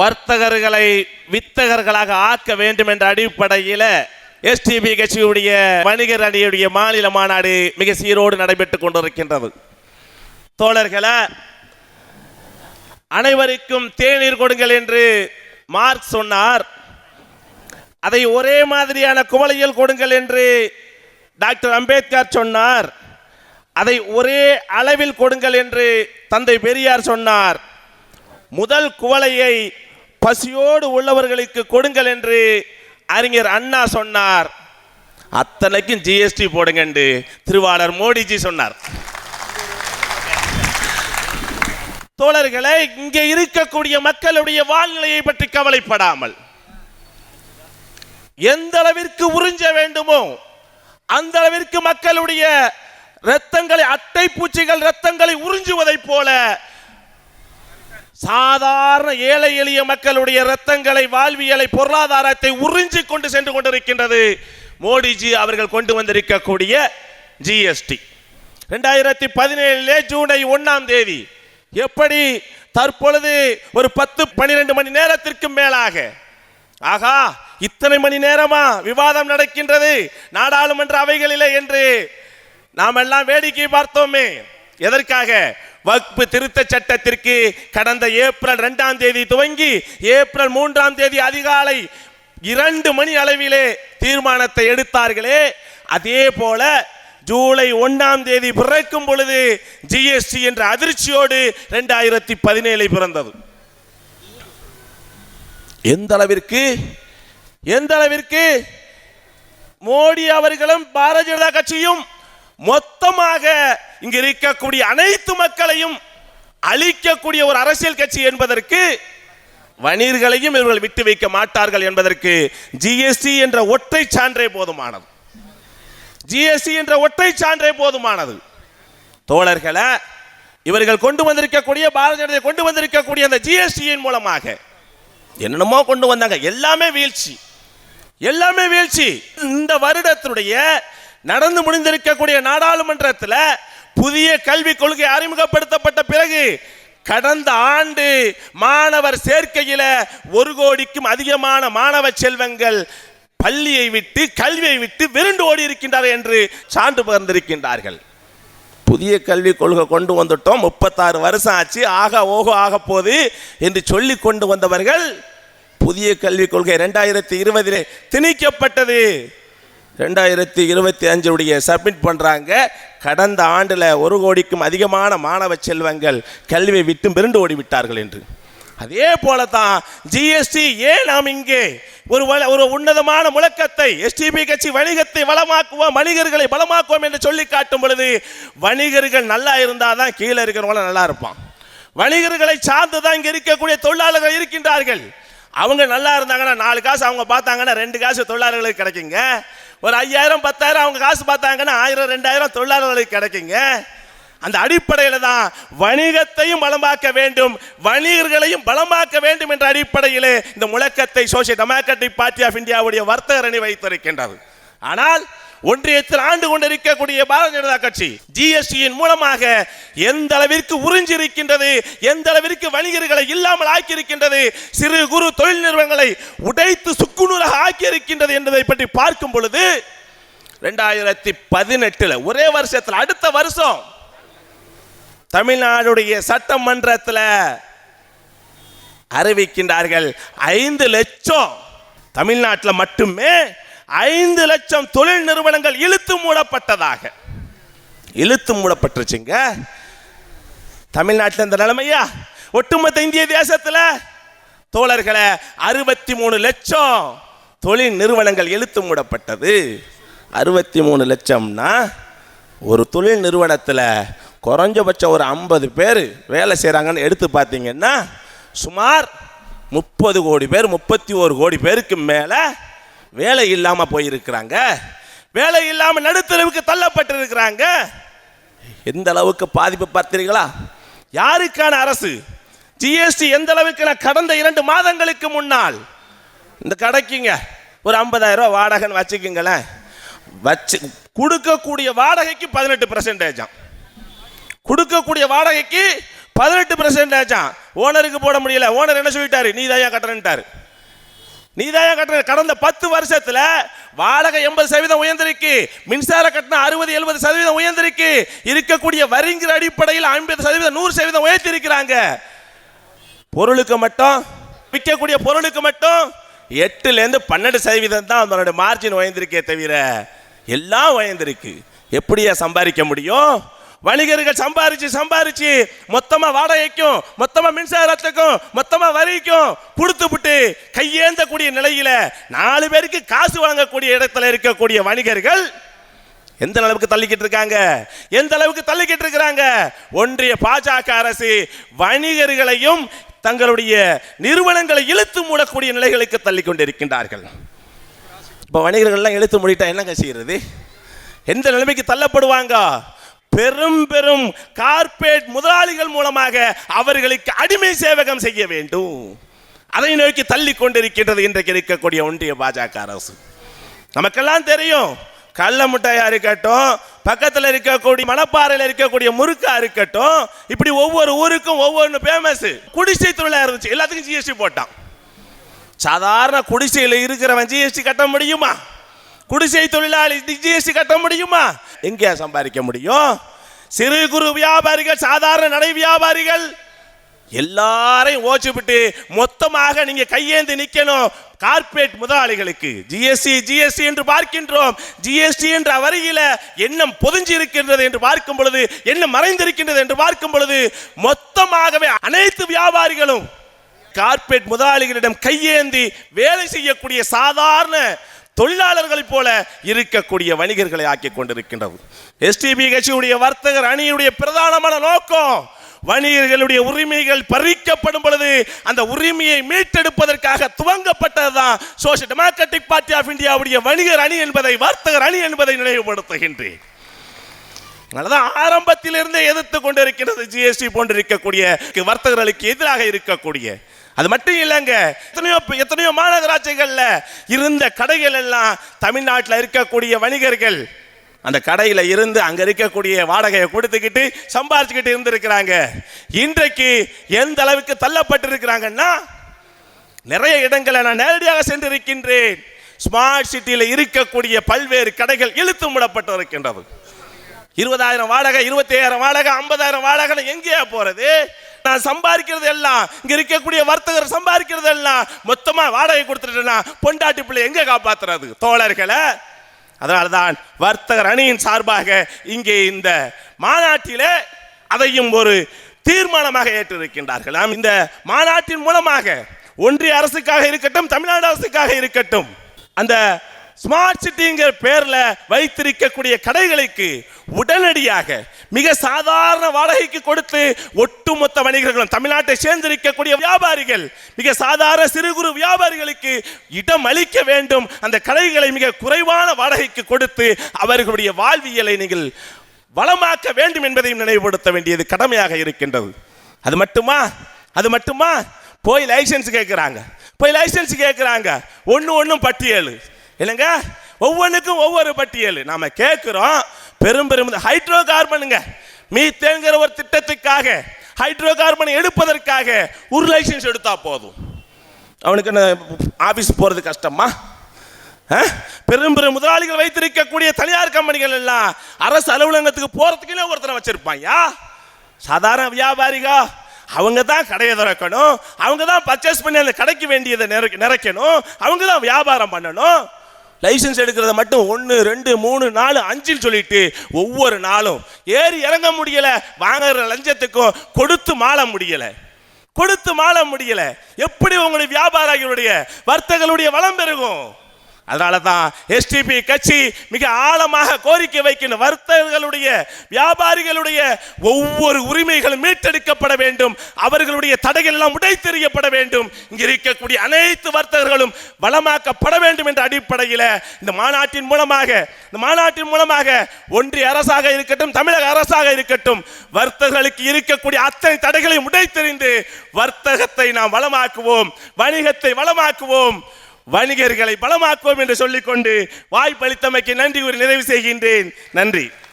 வர்த்தகர்களை வித்தகர்களாக ஆக்க வேண்டும் என்ற அடிப்படையில் எஸ்டிபி கட்சியுடைய வணிகர் அணியுடைய மாநில மாநாடு மிக சீரோடு நடைபெற்றுக் கொண்டிருக்கின்றது. தோழர்களே அனைவருக்கும் தேநீர் கொடுங்கள் என்று மார்க் சொன்னார். அதை ஒரே மாதிரியான குவளையில் கொடுங்கள் என்று டாக்டர் அம்பேத்கர் சொன்னார். அதை ஒரே அளவில் கொடுங்கள் என்று தந்தை பெரியார் சொன்னார். முதல் குவளையை பசியோடு உள்ளவர்களுக்கு கொடுங்கள் என்று அறிஞர் அண்ணா சொன்னார். அத்தனைக்கும் ஜிஎஸ்டி போடுங்க என்று திருவாளர் மோடிஜி சொன்னார். தோழர்களை இங்கே இருக்கக்கூடிய மக்களுடைய வாழ்நிலையை பற்றி கவலைப்படாமல் எந்த அளவிற்கு உறிஞ்ச வேண்டுமோ அந்த அளவிற்கு மக்களுடைய ரத்தங்களை அட்டை பூச்சிகள் ரத்தங்களை உறிஞ்சுவதைப் போல சாதாரண ஏழை எளிய மக்களுடைய ரத்தங்களை வாழ்வியலை பொருளாதாரத்தை உறிஞ்சி கொண்டு சென்று கொண்டிருக்கின்றது மோடிஜி அவர்கள் கொண்டு வந்திருக்கக்கூடிய ஜிஎஸ்டி ரெண்டாயிரத்தி பதினேழிலே ஜூலை ஒன்றாம் தேதி. எப்படி? தற்பொழுது ஒரு பத்து பன்னிரெண்டு மணி நேரத்திற்கு மேலாக. ஆகா இத்தனை மணி நேரமா விவாதம் நடக்கின்றது? நாடாளுமன்ற அவைகளிலே என்று நாம் எல்லாம் வேடிக்கை பார்த்தோமே. எதற்காக? வக்பு திருத்த சட்டத்திற்கு கடந்த ஏப்ரல் இரண்டாம் தேதி துவங்கி ஏப்ரல் மூன்றாம் தேதி அதிகாலை இரண்டு மணி அளவிலே தீர்மானத்தை எடுத்தார்களே. அதே போல ஜூலை ஒன்றாம் தேதி பிறக்கும் பொழுது ஜிஎஸ்டி என்ற அதிர்ச்சியோடு ரெண்டாயிரத்தி பதினேழு பிறந்தது. எந்த அளவிற்கு? எந்த அளவிற்கு? மோடி அவர்களும் பாரதிய ஜனதா கட்சியும் மொத்தமாக இங்க இருக்கக்கூடிய அனைத்து மக்களையும் அழிக்கக்கூடிய ஒரு அரசியல் கட்சி என்பதற்கு வணிகர்களையும் இவர்கள் விட்டு வைக்க மாட்டார்கள் என்பதற்கு ஜிஎஸ்டி என்ற ஒற்றை சான்றே போதுமானது. ஜிஎஸ்டி என்ற ஒற்றை சான்றே போதுமானது. தோழர்களை இவர்கள் கொண்டு வந்திருக்கக்கூடிய பாரதிய ஜனதா கொண்டு வந்திருக்கக்கூடிய அந்த ஜிஎஸ்டியின் மூலமாக என்னென்னமோ கொண்டு வந்தாங்க. எல்லாமே வீழ்ச்சி. எல்லாமே வீழ்ச்சி. இந்த வருடத்தினுடைய நடந்து முடிந்திருக்கக்கூடிய நாடாளுமன்றத்தில் புதிய கல்விக் கொள்கை அறிமுகப்படுத்தப்பட்ட பிறகு கடந்த ஆண்டு மாணவர் சேர்க்கையில் ஒரு கோடிக்கும் அதிகமான மாணவ செல்வங்கள் பள்ளியை விட்டு கல்வியை விட்டு விருண்டு ஓடி இருக்கின்றார்கள் என்று சான்று பகிர்ந்திருக்கின்றார்கள். புதிய கல்விக் கொள்கை கொண்டு வந்துட்டோம். முப்பத்தாறு வருஷம் ஆச்சு. ஆக ஓகோ ஆக போகுது என்று சொல்லி கொண்டு வந்தவர்கள் புதிய கல்விக் கொள்கை ரெண்டாயிரத்தி இருபதிலே திணிக்கப்பட்டது. ரெண்டாயிரத்தி இருபத்தி அஞ்சுடைய சப்மிட் பண்ணுறாங்க கடந்த ஆண்டில் ஒரு கோடிக்கும் அதிகமான மாணவ செல்வங்கள் கல்வியை விட்டு மிரண்டு ஓடி விட்டார்கள் என்று. அதே போல தான் ஜிஎஸ்டி ஏன் நாம் இங்கே ஒரு ஒரு உன்னதமான முழக்கத்தை எஸ்டிபி கட்சி வணிகத்தை வளமாக்குவோம் வணிகர்களை பலமாக்குவோம் என்று சொல்லி காட்டும் பொழுது வணிகர்கள் நல்லா இருந்தால் தான் கீழே இருக்கிறவங்களும் நல்லா இருப்பான். வணிகர்களை சார்ந்து தான் இங்கே இருக்கக்கூடிய தொழிலாளர்கள் இருக்கின்றார்கள். அவங்க நல்லா இருந்தாங்கன்னா நாலு காசு அவங்க பார்த்தாங்கன்னா ரெண்டு காசு தொழிலாளர்களுக்கு கிடைக்குங்க. ஒரு ஐயாயிரம் பத்தாயிரம் அவங்க காசு பார்த்தாங்கன்னா ஆயிரம் ரெண்டாயிரம் தொழிலாளர்களுக்கு கிடைக்குங்க. அந்த அடிப்படையில் தான் வணிகத்தையும் பலமாக்க வேண்டும் வணிகர்களையும் பலமாக்க வேண்டும் என்ற அடிப்படையிலே இந்த முழக்கத்தை சோசியல் டெமோக்ராட்டிக் பார்ட்டி ஆஃப் இந்தியாவுடைய வர்த்தகரணி அணி வைத்திருக்கின்றது. ஆனால் ஒன்றியத்தில் ஆண்டு கொண்டிருக்கக்கூடிய பாரதிய ஜனதா கட்சி ஜிஎஸ்டியின் மூலமாக எந்த அளவிற்கு உறிஞ்சிருக்கின்றது எந்த அளவிற்கு வணிகர்களை இல்லாமல் ஆக்கியிருக்கின்றது சிறு குறு தொழில் நிறுவனங்களை உடைத்து சுக்குநூறாக ஆக்கியிருக்கின்றது என்பதை பற்றி பார்க்கும் பொழுது ரெண்டாயிரத்தி பதினெட்டுல ஒரே வருஷத்தில் அடுத்த வருஷம் தமிழ்நாடுடைய சட்டமன்றத்தில் அறிவிக்கின்றார்கள் ஐந்து லட்சம் தமிழ்நாட்டில் மட்டுமே ஐந்து லட்சம் தொழில் நிறுவனங்கள் இழுத்து மூடப்பட்டதாக. இழுத்து மூடப்பட்டுருச்சுங்க. தமிழ்நாட்டில் இந்த நிலைமையா? ஒட்டுமொத்த இந்திய தேசத்தில் தோழர்களை அறுபத்தி மூணு லட்சம் தொழில் நிறுவனங்கள் இழுத்து மூடப்பட்டது. அறுபத்தி மூணு லட்சம்னா ஒரு தொழில் நிறுவனத்தில் குறைஞ்சபட்சம் ஒரு ஐம்பது பேர் வேலை செய்கிறாங்கன்னு எடுத்து பார்த்தீங்கன்னா சுமார் முப்பது கோடி பேர் முப்பத்தி ஒரு கோடி பேருக்கு மேலே வேலை இல்லாமல் போயிருக்கிறாங்க. வேலை இல்லாமல் நடுத்தரவுக்கு தள்ளப்பட்டிருக்கிறாங்க. எந்த அளவுக்கு பாதிப்பு பார்த்தீர்களா? யாருக்கான அரசு? ஜிஎஸ்டி எந்த அளவுக்கு நான் கடந்த இரண்டு மாதங்களுக்கு முன்னால்? இந்த கடைக்குங்க. ஒரு ஐம்பதாயிரம் ரூபா வாடகைன்னு வச்சுக்கோங்களேன். வச்சு கொடுக்கக்கூடிய வாடகைக்கு பதினெட்டு பர்சன்டேஜாம் கொடுக்கக்கூடிய வாடகைக்கு பதினெட்டு பர்சன்டேஜாம் ஓனருக்கு போட முடியல. ஓனர் என்ன சொல்லிட்டாரு? நீ தான் கட்டுறேன்ட்டாரு. நீதான் கட்டுற கடந்த பத்து வருஷத்துல வாடகை எண்பது சதவீதம் உயர்ந்திருக்கு மின்சார கட்டணம் அறுபது எழுபது சதவீதம் உயர்ந்திருக்கு. இருக்கக்கூடிய வரிங்கிற அடிப்படையில் ஐம்பது சதவீதம் நூறு சதவீதம் உயர்த்தி இருக்கிறாங்க பொருளுக்கு மட்டும் விற்கக்கூடிய பொருளுக்கு மட்டும் எட்டுல இருந்து பன்னெண்டு சதவீதம் தான் அதனோட மார்ஜின் உயர்ந்திருக்கே தவிர எல்லாம் உயர்ந்திருக்கு. எப்படியா சம்பாதிக்க முடியும்? வணிகர்கள் சம்பாரிச்சு சம்பாரிச்சு மொத்தமா வாடகைக்கும் மொத்தமா மின்சாரத்துக்கும் மொத்தமா வரிக்கும் கொடுத்துவிட்டு கையேந்தக்கூடிய நிலையில நாலு பேருக்கு காசு வழங்கக்கூடிய இடத்துல இருக்கக்கூடிய வணிகர்கள் எந்த அளவுக்கு தள்ளிக்கிட்டு இருக்காங்க? எந்த அளவுக்கு தள்ளிக்கிட்டு இருக்கிறாங்க? ஒன்றிய பாஜக அரசு வணிகர்களையும் தங்களுடைய நிறுவனங்களை இழுத்து மூடக்கூடிய நிலைகளுக்கு தள்ளி கொண்டிருக்கின்றார்கள் இப்போ வணிகர்கள்லாம் இழுத்து மூடிட்டா என்னங்க செய்யறது? எந்த நிலைமைக்கு தள்ளப்படுவாங்க? பெரும் பெரும் கார்ப்பரேட் முதலாளிகள் மூலமாக அவர்களுக்கு அடிமை சேவகம் செய்ய வேண்டும். அதை நோக்கி தள்ளி கொண்டிருக்கின்றது இன்றைக்கு இருக்கக்கூடிய ஒன்றிய பாஜக அரசு. நமக்கெல்லாம் தெரியும் கள்ள முட்டையா இருக்கட்டும் பக்கத்தில் இருக்கக்கூடிய மணப்பாறையில் இருக்கக்கூடிய முறுக்கா இருக்கட்டும் இப்படி ஒவ்வொரு ஊருக்கும் ஒவ்வொன்று ஃபேமஸ் குடிசை தொழிலாக இருந்துச்சு எல்லாத்துக்கும் ஜிஎஸ்டி போட்டான். சாதாரண குடிசையில் இருக்கிறவன் ஜிஎஸ்டி கட்ட முடியுமா? குடிசை தொழிலாளி ஜிஎஸ்டி கட்ட முடியுமா? எங்கே சம்பாதிக்க முடியும்? சிறு குறு வியாபாரிகள் சாதாரண நடை வியாபாரிகள் எல்லாரையும் ஓச்சுவிட்டு மொத்தமாக நீங்க கையேந்தி நிக்கணும். கார்ப்பரேட் முதலாளிகளுக்கு ஜிஎஸ்டி ஜிஎஸ்டி என்று பார்க்கின்றோம். ஜிஎஸ்டி என்ற வரியில எண்ணம் பொதிஞ்சு இருக்கின்றது என்று பார்க்கும் பொழுது எண்ணம் மறைந்திருக்கின்றது என்று பார்க்கும் பொழுது மொத்தமாகவே அனைத்து வியாபாரிகளும் கார்பரேட் முதலாளிகளிடம் கையேந்தி வேலை செய்யக்கூடிய சாதாரண தொழிலாளர்களைப் போல இருக்கக்கூடிய வணிகர்களை ஆக்கி கொண்டிருக்கின்றது எஸ்டிபி கட்சியுடைய வர்த்தகர் அணியுடைய பிரதானமான நோக்கம் வணிகர்களுடைய உரிமைகள் பறிக்கப்படும் பொழுது அந்த உரிமையை மீட்டெடுப்பதற்காக துவங்கப்பட்டதுதான் சோசியல் டெமோக்ராட்டிக் பார்ட்டி ஆஃப் இந்தியாவுடைய வணிகர் அணி என்பதை வர்த்தகர் அணி என்பதை நினைவுபடுத்துகின்றேன். அதனாலதான் ஆரம்பத்திலிருந்தே எதிர்த்து கொண்டிருக்கிறது ஜிஎஸ்டி போன்று இருக்கக்கூடிய வர்த்தகர்களுக்கு எதிராக இருக்கக்கூடிய அது மட்டும் இல்லைங்க. எத்தனையோ எத்தனையோ மாநகராட்சிகளில் இருந்த கடைகள் எல்லாம் தமிழ்நாட்டில் இருக்கக்கூடிய வணிகர்கள் அந்த கடையில் இருந்து அங்கே இருக்கக்கூடிய வாடகையை கொடுத்துக்கிட்டு சம்பாரிச்சுக்கிட்டு இருந்திருக்கிறாங்க. இன்றைக்கு எந்த அளவுக்கு தள்ளப்பட்டிருக்கிறாங்கன்னா நிறைய இடங்களை நான் நேரடியாக சென்றிருக்கின்றேன். ஸ்மார்ட் சிட்டியில் இருக்கக்கூடிய பல்வேறு கடைகள் இழுத்து மூடப்பட்டு இருக்கின்றது இருபதாயிரம் வாடகை இருபத்தி ஐயாயிரம் வாடகை ஐம்பதாயிரம் வாடகை எங்கேயா போகிறது நான் சம்பாதிக்கிறது எல்லாம் இங்க இருக்கக்கூடிய வர்த்தகர் சம்பாதிக்கிறது எல்லாம் மொத்தமா வாடகை கொடுத்துட்டேன்னா பொண்டாட்டி பிள்ளை எங்க காப்பாத்துறது? தோழர்களை அதனால்தான் வர்த்தகர் அணியின் சார்பாக இங்கே இந்த மாநாட்டிலே அதையும் ஒரு தீர்மானமாக ஏற்றிருக்கின்றார்கள். நாம் இந்த மாநாட்டின் மூலமாக ஒன்றிய அரசுக்காக இருக்கட்டும் தமிழ்நாடு அரசுக்காக இருக்கட்டும் அந்த ஸ்மார்ட் சிட்டிங்கிற பேர்ல வைத்திருக்கக்கூடிய கடைகளுக்கு உடனடியாக மிக சாதாரண வாடகைக்கு கொடுத்து ஒட்டுமொத்த வணிகர்களும் தமிழ்நாட்டை சேர்ந்திருக்கக்கூடிய வியாபாரிகள் மிக சாதாரண சிறு குறு வியாபாரிகளுக்கு இடம் அளிக்க வேண்டும். அந்த கடைகளை மிக குறைவான வாடகைக்கு கொடுத்து அவர்களுடைய வாழ்வியலை நீங்கள் வளமாக்க வேண்டும் என்பதையும் நினைவுபடுத்த வேண்டியது கடமையாக இருக்கின்றது. அது மட்டுமா? அது மட்டுமா? போய் லைசன்ஸ் கேட்குறாங்க போய் லைசன்ஸ் கேட்குறாங்க ஒன்று ஒன்றும் பட்டியல். இல்லைங்க ஒவ்வொன்றுக்கும் ஒவ்வொரு பட்டியல். நாம கேட்குறோம் பெரும் பெரும் ஹைட்ரோ கார்பனுங்க மீத்தேங்கிற ஒரு திட்டத்துக்காக ஹைட்ரோ கார்பன் எடுப்பதற்காக ஒரு லைசன்ஸ் எடுத்தா போதும். அவனுக்கு என்ன ஆஃபீஸ் போகிறது கஷ்டமா? ஆ? பெரும் பெரும் முதலாளிகள் வைத்திருக்கக்கூடிய தனியார் கம்பெனிகள் எல்லாம் அரசு அலுவலகத்துக்கு போறதுக்குன்னே ஒருத்தனை வச்சுருப்பாயா சாதாரண வியாபாரிகா? அவங்க தான் கடையை திறக்கணும். அவங்க தான் பர்ச்சேஸ் பண்ணி அந்த கடைக்கு வேண்டியதை நிறை- நிறைக்கணும். அவங்க தான் வியாபாரம் பண்ணணும். லைசன்ஸ் எடுக்கிறத மட்டும் ஒன்று ரெண்டு மூணு நாலு அஞ்சுன்னு சொல்லிட்டு ஒவ்வொரு நாளும் ஏறி இறங்க முடியலை. வாங்குற லஞ்சத்துக்கும் கொடுத்து மாள முடியலை. கொடுத்து மாள முடியலை. எப்படி உங்களுடைய வியாபாரிகளுடைய வர்த்தகர்களுடைய வளம் பெருகும்? அதனால தான் எஸ்டிபி கட்சி மிக ஆழமாக கோரிக்கை வைக்கின்ற வர்த்தகர்களுடைய வியாபாரிகளுடைய ஒவ்வொரு உரிமைகளும் மீட்டெடுக்கப்பட வேண்டும். அவர்களுடைய தடைகள் எல்லாம் உடைத்தெறியப்பட வேண்டும். இங்கே இருக்கக்கூடிய அனைத்து வர்த்தகர்களும் வளமாக்கப்பட வேண்டும் என்ற அடிப்படையில் இந்த மாநாட்டின் மூலமாக இந்த மாநாட்டின் மூலமாக ஒன்றிய அரசாக இருக்கட்டும் தமிழக அரசாக இருக்கட்டும் வர்த்தகர்களுக்கு இருக்கக்கூடிய அத்தனை தடைகளையும் உடைத்தெறிந்து வர்த்தகத்தை நாம் வளமாக்குவோம் வணிகத்தை வளமாக்குவோம். வணிகர்களை பலமாக்குவோம் என்று சொல்லிக்கொண்டு வாய்ப்பளித்தமைக்கு நன்றி கூறி நிறைவு செய்கின்றேன். நன்றி.